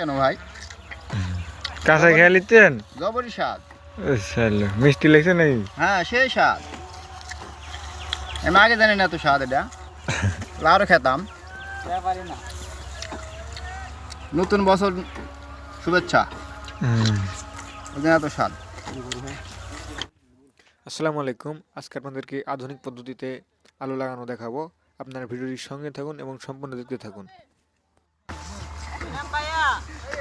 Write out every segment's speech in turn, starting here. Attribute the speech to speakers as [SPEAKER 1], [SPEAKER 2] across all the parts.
[SPEAKER 1] কেন ভাই?
[SPEAKER 2] কাঁচা খেয়ে নিতেন
[SPEAKER 1] জবরই স্বাদ
[SPEAKER 2] মিষ্টি লাগছে নাকি?
[SPEAKER 1] হ্যাঁ সেই স্বাদ আমি আগে জানি না তো স্বাদ এটা। খেতাম। নতুন বছর শুভেচ্ছা। এত স্বাদ।
[SPEAKER 2] আসসালামু আলাইকুম। আজকে আপনাদেরকে আধুনিক পদ্ধতিতে আলু লাগানো দেখাবো। আপনারা ভিডিওটির সঙ্গে থাকুন এবং সম্পূর্ণ দেখতে থাকুন।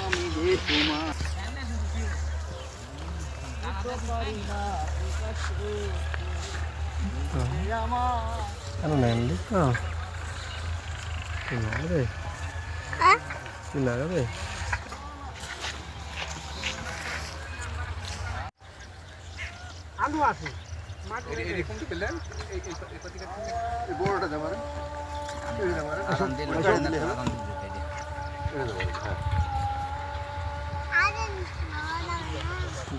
[SPEAKER 1] আমি যে তোমার
[SPEAKER 2] কেন নেনলি তো লাগাবে লাগাবে
[SPEAKER 1] বড়টা যাবার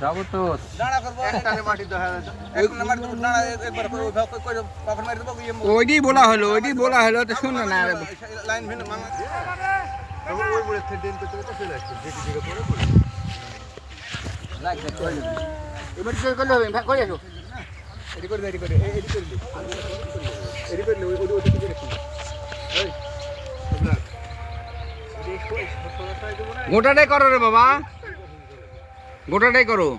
[SPEAKER 2] যাব তো।
[SPEAKER 3] ওইটাই বলা হলো ওইটাই বলা হলো তো শুনলো না
[SPEAKER 1] এবার কি করলে হবে? ভাগ করে আসো।
[SPEAKER 3] গোটাটাই করো রে বাবা। গোটাটাই করো।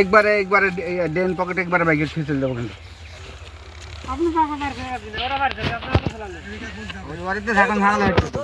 [SPEAKER 3] একবারে একবারে ডেন পকেট একবারে ব্যাগের ফেসে দেবো কিন্তু। ওই বাড়িতে থাকুন ঝামেলা হচ্ছে তো। ওই